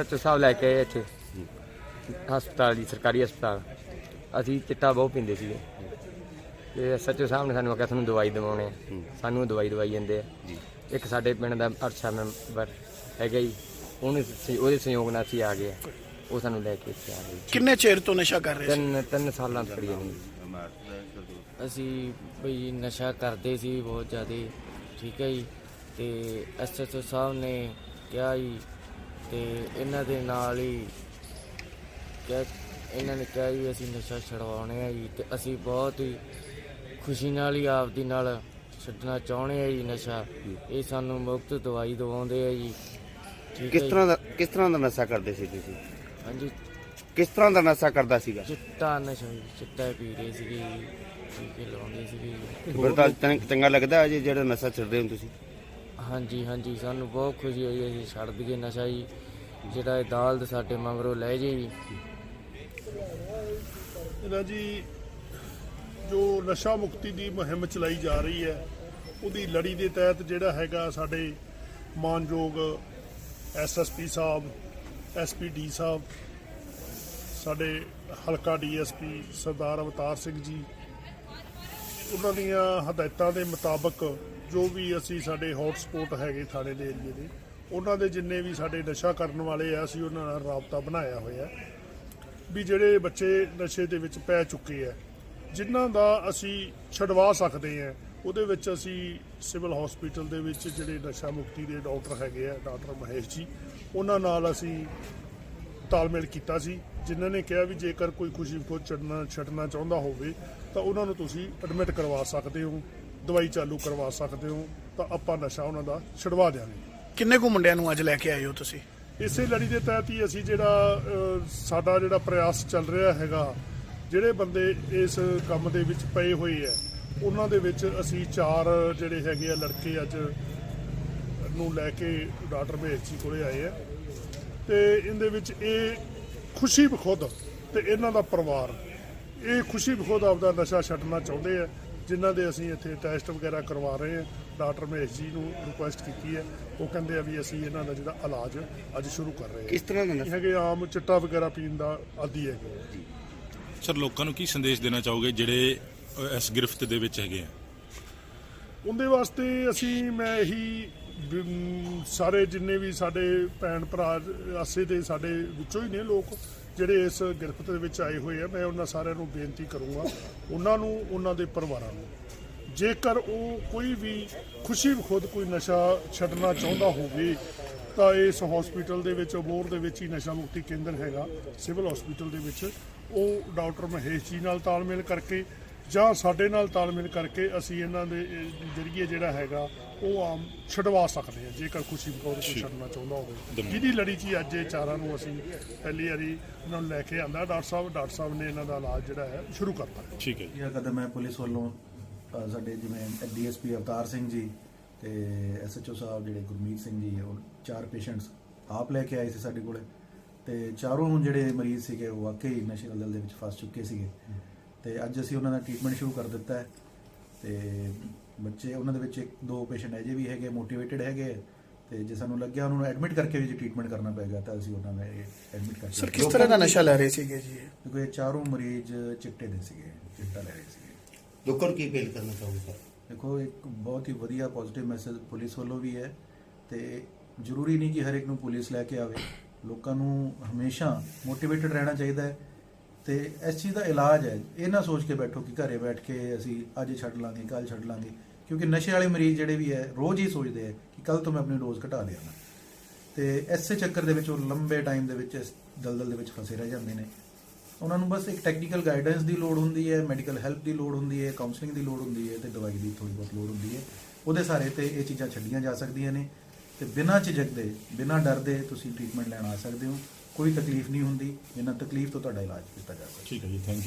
SHO ਸਾਹਿਬ ਲੈ ਕੇ ਆਏ ਇੱਥੇ। ਹਸਪਤਾਲ ਜੀ ਸਰਕਾਰੀ ਹਸਪਤਾਲ। ਅਸੀਂ ਚਿੱਟਾ ਬਹੁਤ ਪੀਂਦੇ ਸੀਗੇ। ਤੇ ਐਸਐਚਓ ਸਾਹਿਬ ਨੇ ਸਾਨੂੰ ਆਖਿਆ ਤੁਹਾਨੂੰ ਦਵਾਈ ਦਿਵਾਉਣੇ ਆ। ਸਾਨੂੰ ਉਹ ਦਵਾਈ ਦਵਾਈ ਜਾਂਦੇ ਆ। ਇੱਕ ਸਾਡੇ ਪਿੰਡ ਦਾ ਅਰਸ਼ਾ ਮੈਂਬਰ ਹੈਗਾ ਜੀ। ਉਹਨੇ ਸ- ਉਹਦੇ ਸਹਿਯੋਗ ਨਾਲ ਅਸੀਂ ਆ ਗਏ ਆ। ਉਹ ਸਾਨੂੰ ਲੈ ਕੇ ਇੱਥੇ ਆ ਗਏ। ਕਿੰਨੇ ਚਿਰ ਤੋਂ ਨਸ਼ਾ ਕਰ ਰਹੇ ਸੀ? ਤਿੰਨ ਤਿੰਨ ਸਾਲਾਂ ਤੋਂ ਫੜੀ ਜਾਂਦੀ ਅਸੀਂ ਬਈ ਨਸ਼ਾ ਕਰਦੇ ਸੀ ਬਹੁਤ ਜ਼ਿਆਦਾ। ਠੀਕ ਹੈ ਜੀ। ਤੇ ਐਸਐਸਓ ਸਾਹਿਬ ਨੇ ਕਿਹਾ ਜੀ ਤੇ ਇਹਨਾਂ ਦੇ ਨਾਲ ਹੀ ਕਿਹਾ ਇਹਨਾਂ ਨੇ ਕਿਹਾ ਜੀ ਅਸੀਂ ਨਸ਼ਾ ਛਡਵਾਉਣੇ ਆ ਜੀ ਤੇ ਅਸੀਂ ਬਹੁਤ ਹੀ ਖੁਸ਼ੀ ਨਾਲ ਹੀ ਆਪਦੀ ਨਾਲ ਛੱਡਣਾ ਚਾਹੁੰਦੇ ਆ ਜੀ ਨਸ਼ਾ। ਇਹ ਸਾਨੂੰ ਮੁਫਤ ਦਵਾਈ ਦਵਾਉਂਦੇ ਆ ਜੀ। ਠੀਕ ਹੈ ਕਿਸ ਜੀ। ਤਰ੍ਹਾਂ ਦਾ ਕਿਸ ਤਰ੍ਹਾਂ ਦਾ ਨਸ਼ਾ ਕਰਦੇ ਸੀ ਤੁਸੀਂ? ਹਾਂਜੀ। ਕਿਸ ਤਰ੍ਹਾਂ ਦਾ ਨਸ਼ਾ ਕਰਦਾ ਸੀਗਾ? ਚਿੱਟਾ ਨਸ਼ਾ ਜੀ ਚਿੱਟਾ ਪੀ ਰਹੇ ਸੀਗੇ ਜੀ ਟੀਕੇ ਲਾਉਂਦੇ ਸੀਗੇ ਜੀ। ਫਿਰ ਤਾਂ ਚੰ- ਚੰਗਾ ਲੱਗਦਾ ਹੈ ਜੀ ਜਿਹੜਾ ਨਸ਼ਾ ਛੱਡਦੇ ਹੋ ਤੁਸੀਂ? ਹਾਂਜੀ ਹਾਂਜੀ, ਸਾਨੂੰ ਬਹੁਤ ਖੁਸ਼ੀ ਹੋਈ ਅਸੀਂ ਛੱਡ ਦਈਏ ਨਸ਼ਾ ਜੀ। ਜਿਹੜਾ ਇਹ ਦਾਲਦ ਸਾਡੇ ਮਗਰੋਂ ਲੈ ਜੇ ਜੀ। ਇਹਨਾਂ ਜੀ, ਜੋ ਨਸ਼ਾ ਮੁਕਤੀ ਦੀ ਮੁਹਿੰਮ ਚਲਾਈ ਜਾ ਰਹੀ ਹੈ, ਉਹਦੀ ਲੜੀ ਦੇ ਤਹਿਤ ਜਿਹੜਾ ਹੈਗਾ ਸਾਡੇ ਮਾਨਯੋਗ ਐਸਐਸਪੀ ਸਾਹਿਬ ਐਸਪੀਡੀ ਸਾਹਿਬ, ਸਾਡੇ ਹਲਕਾ ਡੀਐਸਪੀ ਸਰਦਾਰ ਅਵਤਾਰ ਸਿੰਘ ਜੀ, ਉਹਨਾਂ ਦੀਆਂ ਹਦਾਇਤਾਂ ਦੇ ਮੁਤਾਬਕ ਜੋ ਵੀ ਅਸੀਂ ਸਾਡੇ ਹੌਟ ਸਪੌਟ ਹੈਗੇ ਥਾਣੇ ਦੇ ਏਰੀਏ ਦੇ, ਉਹਨਾਂ ਦੇ ਜਿੰਨੇ ਵੀ ਸਾਡੇ ਨਸ਼ਾ ਕਰਨ ਵਾਲੇ ਆ, ਅਸੀਂ ਉਹਨਾਂ ਨਾਲ ਰਾਬਤਾ ਬਣਾਇਆ ਹੋਇਆ। ਵੀ ਜਿਹੜੇ ਬੱਚੇ ਨਸ਼ੇ ਦੇ ਵਿੱਚ ਪੈ ਚੁੱਕੇ ਆ, ਜਿਨ੍ਹਾਂ ਦਾ ਅਸੀਂ ਛਡਵਾ ਸਕਦੇ ਆ, ਉਹਦੇ ਵਿੱਚ ਅਸੀਂ ਸਿਵਲ ਹਸਪੀਟਲ ਦੇ ਵਿੱਚ ਜਿਹੜੇ ਨਸ਼ਾ ਮੁਕਤੀ ਦੇ ਡਾਕਟਰ ਹੈਗੇ ਆ, ਡਾਕਟਰ ਮਹੇਸ਼ ਜੀ, ਉਹਨਾਂ ਨਾਲ ਅਸੀਂ ਤਾਲਮੇਲ ਕੀਤਾ ਸੀ। ਜਿਨ੍ਹਾਂ ਨੇ ਕਿਹਾ ਵੀ ਜੇਕਰ ਕੋਈ ਖੁਸ਼ੀ ਖੁਦ ਛੱਡਣਾ ਛੱਡਣਾ ਚਾਹੁੰਦਾ ਹੋਵੇ, ਤਾਂ ਉਹਨਾਂ ਨੂੰ ਤੁਸੀਂ ਐਡਮਿਟ ਕਰਵਾ ਸਕਦੇ ਹੋ। ਦਵਾਈ ਚਾਲੂ ਕਰਵਾ ਸਕਦੇ ਹੋ ਤਾਂ ਆਪਾਂ ਨਸ਼ਾ ਉਹਨਾਂ ਦਾ ਛਡਵਾ ਦਿਆਂਗੇ। ਕਿੰਨੇ ਕੁ ਮੁੰਡਿਆਂ ਨੂੰ ਅੱਜ ਲੈ ਕੇ ਆਏ ਹੋ ਤੁਸੀਂ? ਇਸੇ ਲੜੀ ਦੇ ਤਹਿਤ ਹੀ ਅਸੀਂ ਜਿਹੜਾ ਸਾਡਾ ਜਿਹੜਾ ਪ੍ਰਯਾਸ ਚੱਲ ਰਿਹਾ ਹੈਗਾ ਜਿਹੜੇ ਬੰਦੇ ਇਸ ਕੰਮ ਦੇ ਵਿੱਚ ਪਏ ਹੋਏ ਆ ਉਹਨਾਂ ਦੇ ਵਿੱਚ ਅਸੀਂ ਚਾਰ ਜਿਹੜੇ ਹੈਗੇ ਆ ਲੜਕੇ ਅੱਜ ਨੂੰ ਲੈ ਕੇ ਡਾਕਟਰ ਮਹੇਸ਼ ਜੀ ਕੋਲੇ ਆਏ ਆ। ਤੇ ਇਹਦੇ ਵਿੱਚ ਇਹ ਖੁਸ਼ੀ ਬਖੁਦ ਤੇ ਇਹਨਾਂ ਦਾ ਪਰਿਵਾਰ। ਇਹ ਖੁਸ਼ੀ ਬਖੁਦ ਆਪਦਾ ਨਸ਼ਾ ਛੱਡਣਾ ਚਾਹੁੰਦੇ ਆ। ਜਿਨ੍ਹਾਂ ਦੇ ਅਸੀਂ ਇੱਥੇ ਟੈਸਟ ਵਗੈਰਾ ਕਰਵਾ ਰਹੇ ਆ ਡਾਕਟਰ ਮਹੇਸ਼ ਜੀ ਨੂੰ ਰਿਕੁਐਸਟ ਕੀਤੀ ਹੈ। ਉਹ ਕਹਿੰਦੇ ਆ ਵੀ ਅਸੀਂ ਇਹਨਾਂ ਦਾ ਜਿਹੜਾ ਇਲਾਜ ਅੱਜ ਸ਼ੁਰੂ ਕਰ ਰਹੇ ਕਿਸ ਤਰ੍ਹਾਂ ਦਾ ਹਾਂ ਹੈਗੇ ਆਮ ਚਿੱਟਾ ਵਗੈਰਾ ਪੀਣ ਦਾ ਆਦੀ ਹੈਗੇ ਸਰ ਲੋਕਾਂ ਨੂੰ ਕੀ ਸੰਦੇਸ਼ ਦੇਣਾ ਚਾਹੋਗੇ ਜਿਹੜੇ ਇਸ ਗਿਰਫਤ ਦੇ ਵਿੱਚ ਹੈਗੇ ਆ? ਉਹਦੇ ਵਾਸਤੇ ਅਸੀਂ ਮੈਂ ਇਹੀ ਸਾਰੇ ਜਿੰਨੇ ਵੀ ਸਾਡੇ ਭੈਣ ਭਰਾ, ਆਸੇ ਦੇ ਸਾਡੇ ਵਿੱਚੋਂ ਹੀ ਨੇ ਲੋਕ ਜਿਹੜੇ ਇਸ ਗ੍ਰਿਫ਼ਤ ਦੇ ਵਿੱਚ ਆਏ ਹੋਏ ਆ, ਮੈਂ ਉਹਨਾਂ ਸਾਰਿਆਂ ਨੂੰ ਬੇਨਤੀ ਕਰੂੰਗਾ, ਉਹਨਾਂ ਨੂੰ, ਉਹਨਾਂ ਦੇ ਪਰਿਵਾਰਾਂ ਨੂੰ। ਜੇਕਰ ਉਹ ਕੋਈ ਵੀ ਖੁਸ਼ੀ ਖੁਦ ਕੋਈ ਨਸ਼ਾ ਛੱਡਣਾ ਚਾਹੁੰਦਾ ਹੋਵੇ, ਤਾਂ ਇਸ ਹਸਪੀਟਲ ਦੇ ਵਿੱਚ ਅਬੋਰ ਦੇ ਵਿੱਚ ਹੀ ਨਸ਼ਾ ਮੁਕਤੀ ਕੇਂਦਰ ਹੈਗਾ ਸਿਵਲ ਹਸਪੀਟਲ ਦੇ ਵਿੱਚ। ਉਹ ਡਾਕਟਰ ਮਹੇਸ਼ ਜੀ ਨਾਲ ਤਾਲਮੇਲ ਕਰਕੇ ਜਾਂ ਸਾਡੇ ਨਾਲ ਤਾਲਮੇਲ ਕਰਕੇ ਅਸੀਂ ਇਹਨਾਂ ਦੇ ਜ਼ਰੀਏ ਜਿਹੜਾ ਹੈਗਾ ਉਹ ਆਮ ਛਡਵਾ ਸਕਦੇ ਹਾਂ ਜੇਕਰ ਖੁਸ਼ੀ ਬਖੌਰ ਕੋਈ ਛੱਡਣਾ ਚਾਹੁੰਦਾ ਹੋਵੇ। ਜਿਹਦੀ ਲੜੀ 'ਚ ਹੀ ਅੱਜ ਇਹ ਚਾਰਾਂ ਨੂੰ ਅਸੀਂ ਪਹਿਲੀ ਵਾਰੀ ਇਹਨਾਂ ਨੂੰ ਲੈ ਕੇ ਆਂਦਾ? ਡਾਕਟਰ ਸਾਹਿਬ ਡਾਕਟਰ ਸਾਹਿਬ ਨੇ ਇਹਨਾਂ ਦਾ ਇਲਾਜ ਜਿਹੜਾ ਹੈ ਸ਼ੁਰੂ ਕਰਤਾ ਠੀਕ ਹੈ ਜੀ। ਇਹ ਕਦਮ ਹੈ ਪੁਲਿਸ ਵੱਲੋਂ ਸਾਡੇ ਜਿਵੇਂ ਡੀਐਸਪੀ ਅਵਤਾਰ ਸਿੰਘ ਜੀ ਤੇ ਐਸਐਚਓ ਸਾਹਿਬ ਜਿਹੜੇ ਗੁਰਮੀਤ ਸਿੰਘ ਜੀ ਉਹ ਚਾਰ ਪੇਸ਼ੈਂਟਸ ਆਪ ਲੈ ਕੇ ਆਏ ਸੀ ਸਾਡੇ ਕੋਲੇ। ਤੇ ਚਾਰੋਂ ਜਿਹੜੇ ਮਰੀਜ਼ ਸੀਗੇ ਉਹ ਵਾਕਈ ਨਸ਼ੇ ਦਲਦਲ ਦੇ ਵਿੱਚ ਫਸ ਚੁੱਕੇ ਸੀਗੇ। ਤੇ ਅੱਜ ਅਸੀਂ ਉਹਨਾਂ ਦਾ ਟ੍ਰੀਟਮੈਂਟ ਸ਼ੁਰੂ ਕਰ ਦਿੱਤਾ ਹੈ। ਤੇ ਬੱਚੇ ਉਹਨਾਂ ਦੇ ਵਿੱਚ ਇੱਕ ਦੋ ਪੇਸ਼ੈਂਟ ਅਜੇ ਵੀ ਹੈਗੇ ਮੋਟੀਵੇਟਿਡ ਹੈਗੇ। ਤੇ ਜੇ ਸਾਨੂੰ ਲੱਗਿਆ ਉਹਨਾਂ ਨੂੰ ਐਡਮਿਟ ਕਰਕੇ ਵੀ ਜੇ ਟ੍ਰੀਟਮੈਂਟ ਕਰਨਾ ਪਏਗਾ ਤਾਂ ਅਸੀਂ ਉਹਨਾਂ ਨੂੰ ਐਡਮਿਟ ਕਰਕੇ ਸਰ ਕਿਸ ਤਰ੍ਹਾਂ ਦਾ ਨਸ਼ਾ ਲੈ ਰਹੇ ਸੀਗੇ ਜੀ ਇਹ? ਕਿਉਂਕਿ ਇਹ ਚਾਰੋਂ ਮਰੀਜ਼ ਚਿੱਟੇ ਦੇ ਸੀਗੇ ਚਿੱਟਾ ਲੈ ਰਹੇ ਸੀਗੇ। ਲੋਕਾਂ ਨੂੰ ਕੀ ਅਪੀਲ ਕਰਨਾ ਚਾਹੋਗੇ ਸਰ? ਦੇਖੋ ਇੱਕ ਬਹੁਤ ਹੀ ਵਧੀਆ ਪੋਜ਼ਿਟਿਵ ਮੈਸੇਜ ਪੁਲਿਸ ਵੱਲੋਂ ਵੀ ਹੈ ਤੇ ਜ਼ਰੂਰੀ ਨਹੀਂ ਕਿ ਹਰ ਇੱਕ ਨੂੰ ਪੁਲਿਸ ਲੈ ਕੇ ਆਵੇ। ਲੋਕਾਂ ਨੂੰ ਹਮੇਸ਼ਾ ਮੋਟੀਵੇਟਡ ਰਹਿਣਾ ਚਾਹੀਦਾ ਹੈ। ਤੇ ਇਸ ਚੀਜ਼ ਦਾ ਇਲਾਜ ਹੈ। ਇਹ ਨਾ ਸੋਚ ਕੇ ਬੈਠੋ ਕਿ ਘਰੇ ਬੈਠ ਕੇ ਅਸੀਂ ਅੱਜ ਛੱਡ ਲਾਂਗੇ ਕੱਲ ਛੱਡ ਲਾਂਗੇ। ਕਿਉਂਕਿ ਨਸ਼ੇ ਵਾਲੇ ਮਰੀਜ਼ ਜਿਹੜੇ ਵੀ ਹੈ, ਰੋਜ਼ ਹੀ ਸੋਚਦੇ ਹੈ ਕਿ ਕੱਲ ਤੋਂ ਮੈਂ ਆਪਣੀ ਡੋਜ਼ ਘਟਾ ਲਿਆਵਾਂ ਤੇ ਐਸੇ ਚੱਕਰ ਦੇ ਵਿੱਚ ਉਹ ਲੰਬੇ ਟਾਈਮ ਦੇ ਵਿੱਚ ਇਸ ਦਲਦਲ ਦੇ ਵਿੱਚ ਫਸੇ ਰਹਿ ਜਾਂਦੇ ਨੇ। ਉਹਨਾਂ ਨੂੰ ਬਸ ਇੱਕ ਟੈਕਨੀਕਲ ਗਾਈਡੈਂਸ ਦੀ ਲੋੜ ਹੁੰਦੀ ਹੈ ਮੈਡੀਕਲ ਹੈਲਪ ਦੀ ਲੋੜ ਹੁੰਦੀ ਹੈ ਕਾਉਂਸਲਿੰਗ ਦੀ ਲੋੜ ਹੁੰਦੀ ਹੈ ਤੇ ਦਵਾਈ ਦੀ ਥੋੜੀ ਬਹੁਤ ਲੋੜ ਹੁੰਦੀ ਹੈ। ਉਹਦੇ ਸਾਰੇ ਤੇ ਇਹ ਚੀਜ਼ਾਂ ਛੱਡੀਆਂ ਜਾ ਸਕਦੀਆਂ ਨੇ। ਤੇ ਬਿਨਾਂ ਝਿਜਕ ਦੇ ਬਿਨਾਂ ਡਰ ਦੇ ਤੁਸੀਂ ਟ੍ਰੀਟਮੈਂਟ ਲੈਣ ਆ ਸਕਦੇ ਹੋ। ਕੋਈ ਤਕਲੀਫ ਨਹੀਂ ਹੁੰਦੀ ਇਹਨਾਂ ਤਕਲੀਫ ਤੋਂ ਤੁਹਾਡਾ ਇਲਾਜ ਕੀਤਾ ਜਾਵੇਗਾ ਠੀਕ ਹੈ ਜੀ ਥੈਂਕ ਯੂ